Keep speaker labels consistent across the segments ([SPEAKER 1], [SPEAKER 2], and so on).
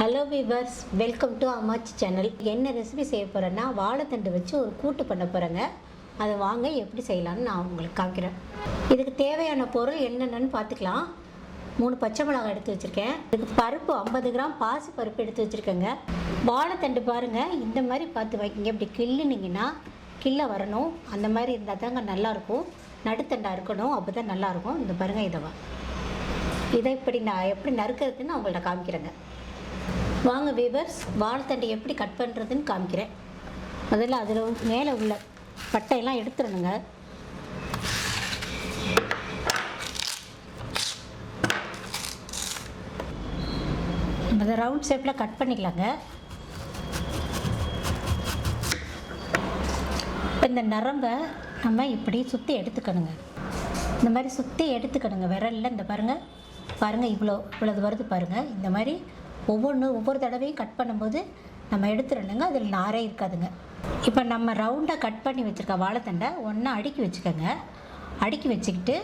[SPEAKER 1] Hello viewers welcome to Ammachi channel என்ன recipe செய்ய போகிறேன்னா வாழைத்தண்டு வச்சு ஒரு கூட்டு பண்ண போகிறேங்க அதை வாங்க எப்படி செய்யலாம்னு நான் உங்களுக்கு காமிக்கிறேன். இதுக்கு தேவையான பொருள் என்னென்னு பார்த்துக்கலாம். மூணு பச்சை மிளகாய் எடுத்து வச்சுருக்கேன். இதுக்கு பருப்பு ஐம்பது கிராம் பாசி பருப்பு எடுத்து வச்சுருக்கேங்க. வாழைத்தண்டு பாருங்கள் இந்த மாதிரி பார்த்து வைக்கிங்க இப்படி கிள்ளுனீங்கன்னா கிள்ள வரணும். அந்த மாதிரி இருந்தால் தாங்க நல்லாயிருக்கும். நடுத்தண்டாக இருக்கணும். அப்போ தான் நல்லாயிருக்கும். இந்த பாருங்கள் இதை இதை இப்படி நான் எப்படி நறுக்கிறதுன்னு நான் காமிக்கிறேங்க. வாங்க வீவர்ஸ் வாழைத்தண்டை எப்படி கட் பண்ணுறதுன்னு காமிக்கிறேன். முதல்ல அதில் மேலே உள்ள பட்டையெல்லாம் எடுத்துடணுங்க. அதை ரவுண்ட் ஷேப்பில் கட் பண்ணிக்கலாங்க. இப்போ இந்த நரம்பை நம்ம இப்படி சுற்றி எடுத்துக்கணுங்க. இந்த மாதிரி சுற்றி எடுத்துக்கணுங்க. விரலில் இந்த பாருங்கள் பாருங்கள் இவ்வளோ இவ்வளோது வருது பாருங்கள் இந்த மாதிரி ஒவ்வொன்று ஒவ்வொரு தடவையும் கட் பண்ணும்போது நம்ம எடுத்துடணுங்க. அதில் நாரே இருக்காதுங்க. இப்போ நம்ம ரவுண்டாக கட் பண்ணி வச்சுருக்க வாழைத்தண்டை ஒன்றா அடுக்கி வச்சுக்கோங்க. அடுக்கி வச்சுக்கிட்டு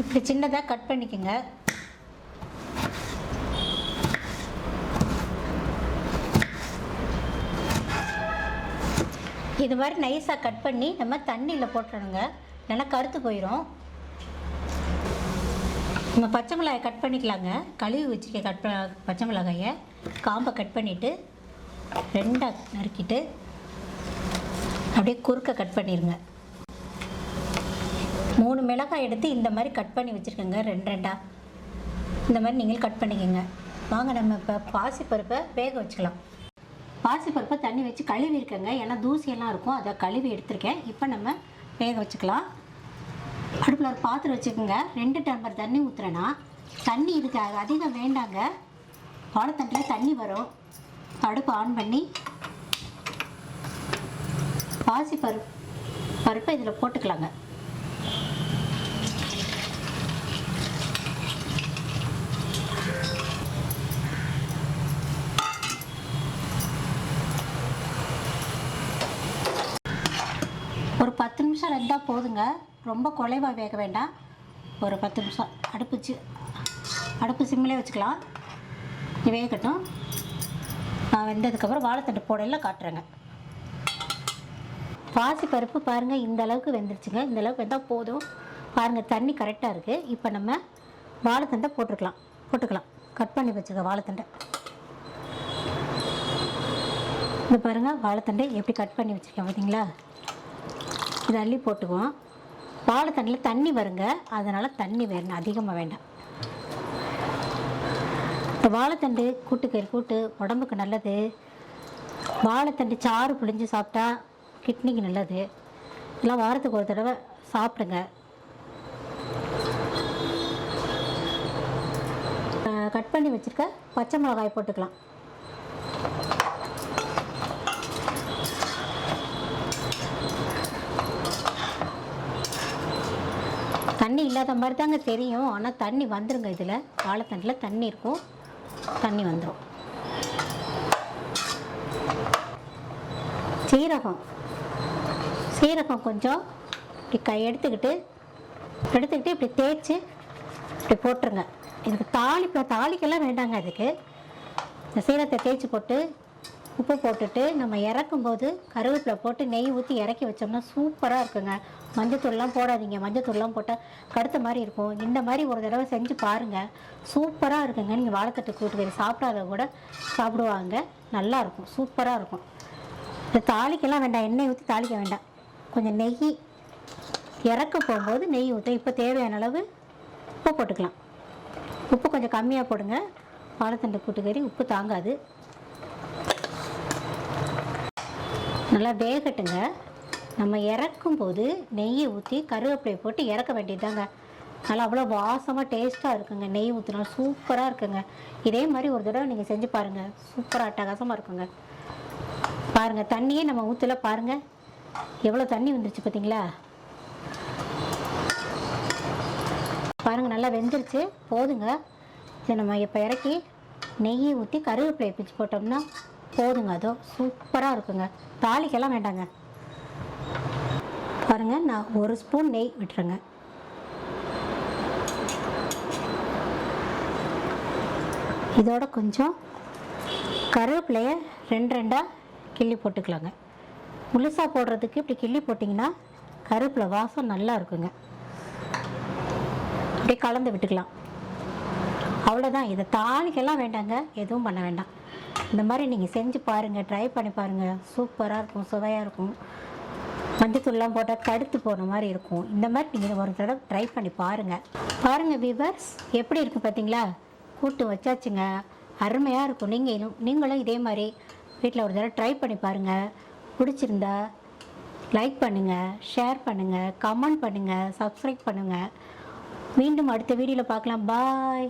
[SPEAKER 1] இப்படி சின்னதாக கட் பண்ணிக்கோங்க. இது மாதிரி நைஸாக கட் பண்ணி நம்ம தண்ணியில் போட்டுறணுங்க இல்லைன்னா கருத்து போயிடும் நம்ம பச்சை மிளகாயை கட் பண்ணிக்கலாங்க. கழுவி வச்சுருக்க கட் ப பச்சை மிளகாயை காம்பை கட் பண்ணிவிட்டு ரெண்டாக நறுக்கிட்டு அப்படியே குறுக்க கட் பண்ணிடுங்க மூணு மிளகாய் எடுத்து இந்த மாதிரி கட் பண்ணி வச்சுருக்கோங்க ரெண்டு ரெண்டாக இந்த மாதிரி நீங்கள் கட் பண்ணிக்கோங்க. வாங்க நம்ம இப்போ பாசிப்பருப்பை வேக வச்சுக்கலாம். பாசிப்பருப்பை தண்ணி வச்சு கழுவி இருக்கேங்க ஏன்னா தூசியெல்லாம் இருக்கும். அதை கழுவி எடுத்திருக்கேன். இப்போ நம்ம வேக வச்சுக்கலாம். அடுப்பில் ஒரு பாத்திரம் வச்சுக்கோங்க. ரெண்டு டம்ளர் தண்ணி ஊற்றுறேன்னா தண்ணி இதுக்கு அதிகம் வேண்டாங்க. வாழைத்தண்டில் தண்ணி வரும். அடுப்பு ஆன் பண்ணி பாசி பருப்பு பருப்பை இதில் போட்டுக்கலாங்க. ஒரு பத்து நிமிஷம் ரெண்டாக போதுங்க. ரொம்ப குலைவாக வேக வேண்டாம். ஒரு பத்து நிமிஷம் அடுப்பு அடுப்பு சிம்மிலே வச்சுக்கலாம். வேகட்டும். நான் வெந்ததுக்கப்புறம் வாழைத்தண்டு போடையில காட்டுறேங்க. பாசி பருப்பு பாருங்கள் இந்த அளவுக்கு வெந்துருச்சுங்க. இந்த அளவுக்கு வெந்தால் போதும். பாருங்கள் தண்ணி கரெக்டாக இருக்குது இப்போ நம்ம வாழைத்தண்டை போட்டுக்கலாம் போட்டுக்கலாம். கட் பண்ணி வச்சுக்க வாழைத்தண்டை. இந்த பாருங்கள் வாழைத்தண்டை எப்படி கட் பண்ணி வச்சுருக்கேன் பார்த்தீங்களா இதை அள்ளி போட்டுக்குவோம் வாழைத்தண்டில் தண்ணி வருங்க. அதனால் தண்ணி வேணும் அதிகமாக வேண்டாம். இப்போ வாழைத்தண்டு கூட்டுக்கறி கூட்டு உடம்புக்கு நல்லது. வாழைத்தண்டு சாறு புளிஞ்சு சாப்பிட்டா கிட்னிக்கு நல்லது. எல்லாம் வாரத்துக்கு ஒரு தடவை சாப்பிடுங்க. கட் பண்ணி வச்சுருக்க பச்சை மிளகாய் போட்டுக்கலாம். தண்ணி இல்லாத மாதிரி தாங்க தெரியும். ஆனால் தண்ணி வந்துருங்க இதில். வாழைத்தண்டில் தண்ணி இருக்கும். தண்ணி வந்துடும் சீரகம். சீரகம் கொஞ்சம் இப்படி கை எடுத்துக்கிட்டு எடுத்துக்கிட்டு இப்படி தேய்ச்சி இப்படி போட்டுருங்க. இதுக்கு தாளிப்பு தாளிக்கெல்லாம் வேண்டாங்க அதுக்கு. இந்த சீரகத்தை தேய்ச்சி போட்டு உப்பு போட்டுட்டு நம்ம இறக்கும்போது கருவேப்பிலை போட்டு நெய் ஊற்றி இறக்கி வச்சோம்னா சூப்பராக இருக்குங்க. மஞ்சத்தூள்லாம் போடாதீங்க. மஞ்சத்தூள்லாம் போட்டால் கடுத்த மாதிரி இருக்கும். இந்த மாதிரி ஒரு தடவை செஞ்சு பாருங்கள் சூப்பராக இருக்குங்க. நீங்கள் வாழைத்தட்டு கூட்டுக்கறி சாப்பிடாத கூட சாப்பிடுவாங்க. நல்லாயிருக்கும் சூப்பராக இருக்கும். இந்த தாளிக்கெல்லாம் வேண்டாம். எண்ணெய் ஊற்றி தாளிக்க வேண்டாம். கொஞ்சம் நெய் இறக்க போகும்போது நெய் ஊற்ற இப்போ தேவையான அளவு உப்பு போட்டுக்கலாம். உப்பு கொஞ்சம் கம்மியாக போடுங்க. வாழைத்தண்டு கூட்டுக்கறி உப்பு தாங்காது. நல்லா வேகட்டுங்க. நம்ம இறக்கும் போது நெய்யை ஊற்றி கருவேப்பிலை போட்டு இறக்க வேண்டியதுதாங்க. நல்லா அவ்வளோ வாசமாக டேஸ்ட்டாக இருக்குங்க. நெய் ஊற்றினா சூப்பராக இருக்குங்க. இதே மாதிரி ஒரு தடவை நீங்கள் செஞ்சு பாருங்கள் சூப்பராக அட்டகாசமாக இருக்குங்க. பாருங்கள் தண்ணியே நம்ம ஊற்றல பாருங்கள் எவ்வளோ தண்ணி வந்துருச்சு பார்த்தீங்களா பாருங்கள் நல்லா வெந்துருச்சு. போதுங்க. இதை நம்ம இப்போ இறக்கி நெய்யை ஊற்றி கருவேப்பிலையை பிச்சு போட்டோம்னா போதுங்க அதோ சூப்பராக இருக்குங்க. தாளிக்கெல்லாம் வேண்டாங்க. பாருங்கள் நான் ஒரு ஸ்பூன் நெய் விட்டுறேங்க. இதோட கொஞ்சம் கருவேப்பிலையை ரெண்டு ரெண்டாக கிள்ளி போட்டுக்கலாங்க. முழுசாக போடுறதுக்கு இப்படி கிள்ளி போட்டிங்கன்னா கருவேப்பிலை வாசம் நல்லா இருக்குங்க. அப்படியே கலந்து விட்டுக்கலாம். அவ்வளோதான் இதை தாளிக்கெல்லாம் வேண்டாங்க. எதுவும் பண்ண வேண்டாம். இந்த மாதிரி நீங்கள் செஞ்சு பாருங்கள் ட்ரை பண்ணி பாருங்கள் சூப்பராக இருக்கும் சுவையாக இருக்கும். மஞ்சத்தூள்லாம் போட்டால் தடுத்து போன மாதிரி இருக்கும். இந்த மாதிரி நீங்கள் ஒரு தடவை ட்ரை பண்ணி பாருங்கள் பாருங்கள் வீவர்ஸ் எப்படி இருக்குது பார்த்தீங்களா கூட்டு வச்சாச்சுங்க. அருமையாக இருக்கும். நீங்கள் நீங்களும் இதே மாதிரி வீட்டில் ஒரு தடவை ட்ரை பண்ணி பாருங்கள் பிடிச்சிருந்தா லைக் பண்ணுங்கள் ஷேர் பண்ணுங்கள் கமெண்ட் பண்ணுங்கள் சப்ஸ்கிரைப் பண்ணுங்கள் மீண்டும் அடுத்த வீடியோவில் பார்க்கலாம். பாய்